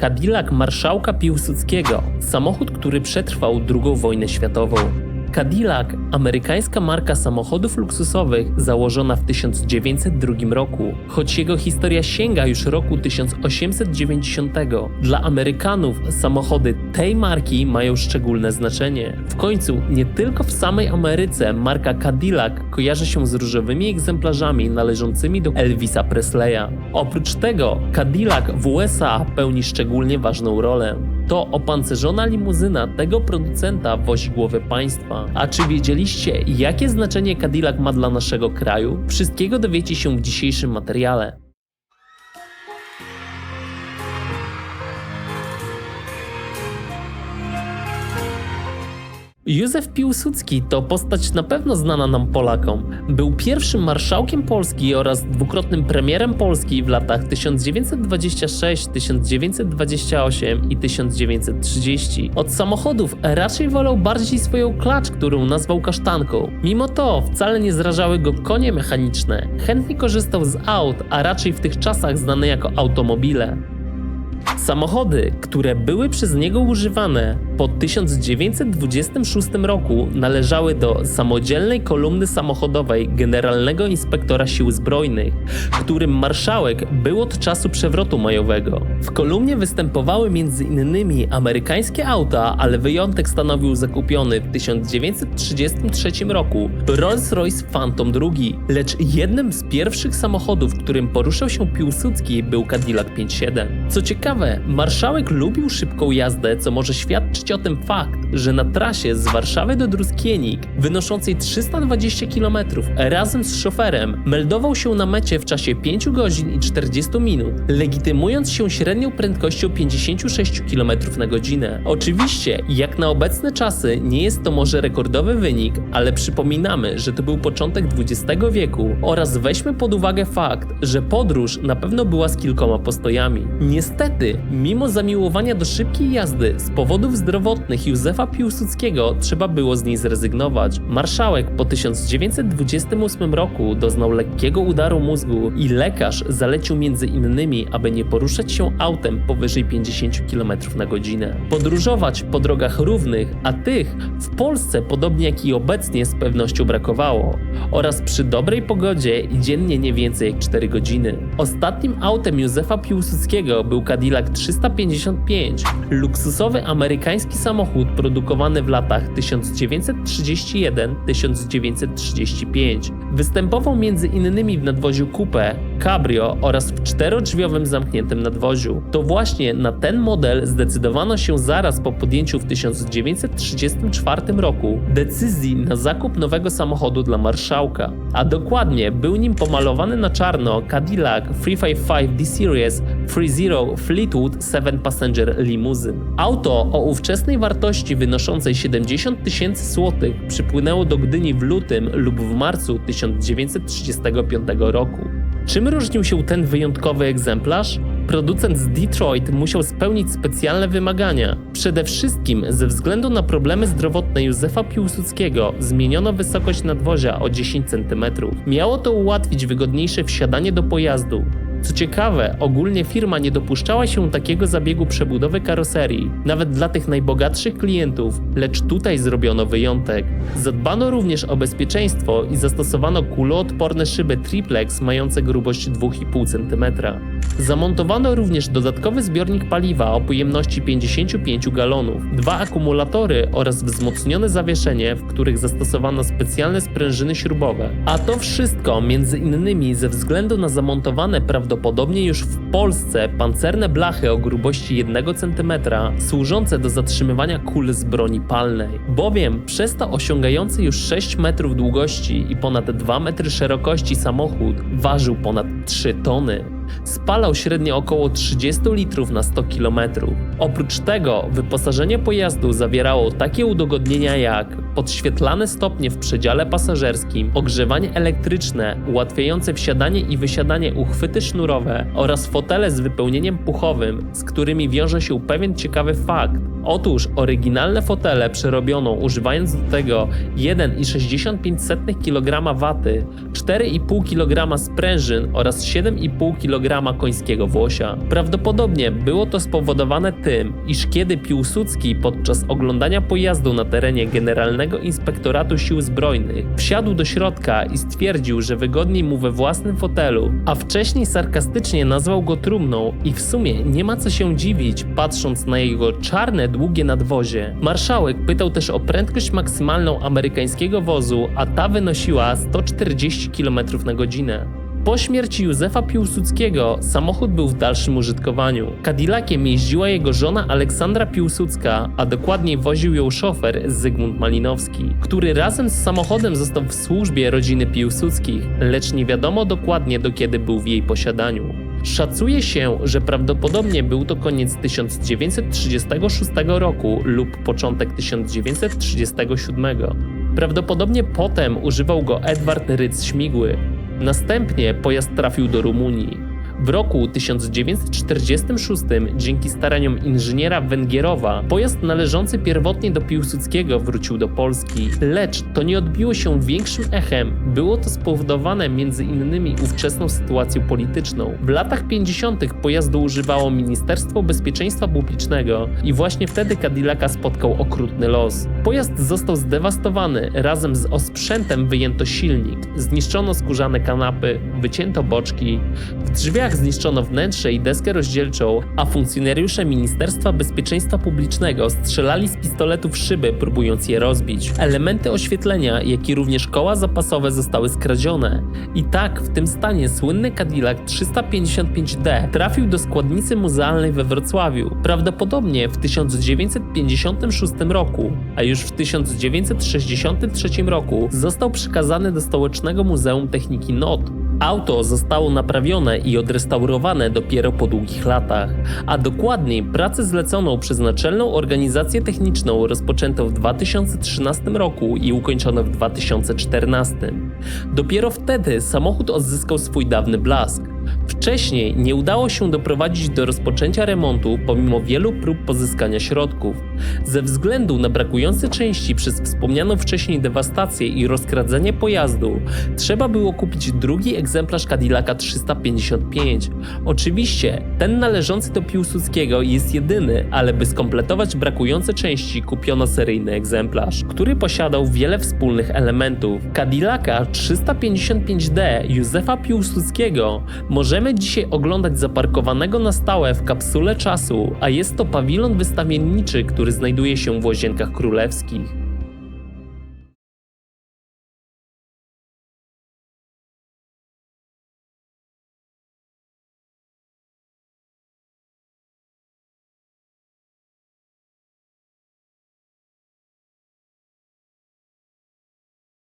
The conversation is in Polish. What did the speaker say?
Cadillac marszałka Piłsudskiego, samochód, który przetrwał II wojnę światową. Cadillac, amerykańska marka samochodów luksusowych założona w 1902 roku, choć jego historia sięga już roku 1890. Dla Amerykanów samochody tej marki mają szczególne znaczenie. W końcu nie tylko w samej Ameryce marka Cadillac kojarzy się z różowymi egzemplarzami należącymi do Elvisa Presleya. Oprócz tego Cadillac w USA pełni szczególnie ważną rolę. To opancerzona limuzyna tego producenta wozi głowę państwa. A czy wiedzieliście, jakie znaczenie Cadillac ma dla naszego kraju? Wszystkiego dowiecie się w dzisiejszym materiale. Józef Piłsudski to postać na pewno znana nam Polakom. Był pierwszym marszałkiem Polski oraz dwukrotnym premierem Polski w latach 1926, 1928 i 1930. Od samochodów raczej wolał bardziej swoją klacz, którą nazwał kasztanką. Mimo to wcale nie zrażały go konie mechaniczne. Chętnie korzystał z aut, a raczej w tych czasach znane jako automobile. Samochody, które były przez niego używane po 1926 roku należały do samodzielnej kolumny samochodowej Generalnego Inspektora Sił Zbrojnych, którym marszałek był od czasu przewrotu majowego. W kolumnie występowały m.in. amerykańskie auta, ale wyjątek stanowił zakupiony w 1933 roku Rolls-Royce Phantom II, lecz jednym z pierwszych samochodów, którym poruszał się Piłsudski był Cadillac 57. Co ciekawe, marszałek lubił szybką jazdę, co może świadczyć o tym fakt, że na trasie z Warszawy do Druskienik, wynoszącej 320 km, razem z szoferem, meldował się na mecie w czasie 5 godzin i 40 minut, legitymując się średnią prędkością 56 km na godzinę. Oczywiście, jak na obecne czasy, nie jest to może rekordowy wynik, ale przypominamy, że to był początek XX wieku oraz weźmy pod uwagę fakt, że podróż na pewno była z kilkoma postojami. Niestety, mimo zamiłowania do szybkiej jazdy z powodów zdrowotnych Józefa Piłsudskiego trzeba było z niej zrezygnować. Marszałek po 1928 roku doznał lekkiego udaru mózgu i lekarz zalecił między innymi, aby nie poruszać się autem powyżej 50 km na godzinę. Podróżować po drogach równych, a tych w Polsce podobnie jak i obecnie z pewnością brakowało. Oraz przy dobrej pogodzie i dziennie nie więcej jak 4 godziny. Ostatnim autem Józefa Piłsudskiego był Cadillac 355, luksusowy amerykański samochód produkowany w latach 1931-1935. Występował innymi w nadwoziu coupe, cabrio oraz w czterodrzwiowym zamkniętym nadwoziu. To właśnie na ten model zdecydowano się zaraz po podjęciu w 1934 roku decyzji na zakup nowego samochodu dla marszałka. A dokładnie był nim pomalowany na czarno Cadillac 355 D-Series 30 Fleetwood 7 Passenger Limousine. Auto o ówczesnej wartości wynoszącej 70 tysięcy złotych przypłynęło do Gdyni w lutym lub w marcu 1935 roku. Czym różnił się ten wyjątkowy egzemplarz? Producent z Detroit musiał spełnić specjalne wymagania. Przede wszystkim ze względu na problemy zdrowotne Józefa Piłsudskiego zmieniono wysokość nadwozia o 10 cm. Miało to ułatwić wygodniejsze wsiadanie do pojazdu. Co ciekawe, ogólnie firma nie dopuszczała się takiego zabiegu przebudowy karoserii, nawet dla tych najbogatszych klientów, lecz tutaj zrobiono wyjątek. Zadbano również o bezpieczeństwo i zastosowano kuloodporne szyby triplex mające grubość 2,5 cm. Zamontowano również dodatkowy zbiornik paliwa o pojemności 55 galonów, dwa akumulatory oraz wzmocnione zawieszenie, w których zastosowano specjalne sprężyny śrubowe. A to wszystko między innymi ze względu na zamontowane prawdopodobnie już w Polsce pancerne blachy o grubości 1 cm służące do zatrzymywania kul z broni palnej. Bowiem przez to osiągający już 6 metrów długości i ponad 2 metry szerokości samochód ważył ponad 3 tony spalał średnio około 30 litrów na 100 km. Oprócz tego wyposażenie pojazdu zawierało takie udogodnienia jak podświetlane stopnie w przedziale pasażerskim, ogrzewanie elektryczne, ułatwiające wsiadanie i wysiadanie uchwyty sznurowe oraz fotele z wypełnieniem puchowym, z którymi wiąże się pewien ciekawy fakt, Otóż oryginalne fotele przerobiono używając do tego 1,65 kg waty, 4,5 kg sprężyn oraz 7,5 kg końskiego włosia. Prawdopodobnie było to spowodowane tym, iż kiedy Piłsudski podczas oglądania pojazdu na terenie Generalnego Inspektoratu Sił Zbrojnych wsiadł do środka i stwierdził, że wygodniej mu we własnym fotelu, a wcześniej sarkastycznie nazwał go trumną i w sumie nie ma co się dziwić, patrząc na jego czarne, długie nadwozie. Marszałek pytał też o prędkość maksymalną amerykańskiego wozu, a ta wynosiła 140 km na godzinę. Po śmierci Józefa Piłsudskiego samochód był w dalszym użytkowaniu. Cadillaciem jeździła jego żona Aleksandra Piłsudska, a dokładniej woził ją szofer Zygmunt Malinowski, który razem z samochodem został w służbie rodziny Piłsudskich, lecz nie wiadomo dokładnie do kiedy był w jej posiadaniu. Szacuje się, że prawdopodobnie był to koniec 1936 roku lub początek 1937. Prawdopodobnie potem używał go Edward Rydz Śmigły. Następnie pojazd trafił do Rumunii. W roku 1946 dzięki staraniom inżyniera Węgierowa pojazd należący pierwotnie do Piłsudskiego wrócił do Polski. Lecz to nie odbiło się większym echem. Było to spowodowane innymi ówczesną sytuacją polityczną. W latach 50. pojazdu używało Ministerstwo Bezpieczeństwa Publicznego i właśnie wtedy Cadillaca spotkał okrutny los. Pojazd został zdewastowany, razem z osprzętem wyjęto silnik, zniszczono skórzane kanapy, wycięto boczki, w drzwiach zniszczono wnętrze i deskę rozdzielczą, a funkcjonariusze Ministerstwa Bezpieczeństwa Publicznego strzelali z pistoletów szyby, próbując je rozbić. Elementy oświetlenia, jak i również koła zapasowe zostały skradzione. I tak w tym stanie słynny Cadillac 355D trafił do składnicy muzealnej we Wrocławiu, prawdopodobnie w 1956 roku, a już w 1963 roku został przekazany do Stołecznego Muzeum Techniki NOT. Auto zostało naprawione i odrestaurowane dopiero po długich latach, a dokładniej pracę zleconą przez Naczelną Organizację Techniczną rozpoczęto w 2013 roku i ukończono w 2014. Dopiero wtedy samochód odzyskał swój dawny blask. Wcześniej nie udało się doprowadzić do rozpoczęcia remontu pomimo wielu prób pozyskania środków. Ze względu na brakujące części przez wspomnianą wcześniej dewastację i rozkradzenie pojazdu, trzeba było kupić drugi egzemplarz Cadillaca 355. Oczywiście, ten należący do Piłsudskiego jest jedyny, ale by skompletować brakujące części kupiono seryjny egzemplarz, który posiadał wiele wspólnych elementów. Cadillaca 355D Józefa Piłsudskiego możemy dzisiaj oglądać zaparkowanego na stałe w kapsule czasu, a jest to pawilon wystawienniczy, który znajduje się w Łazienkach Królewskich.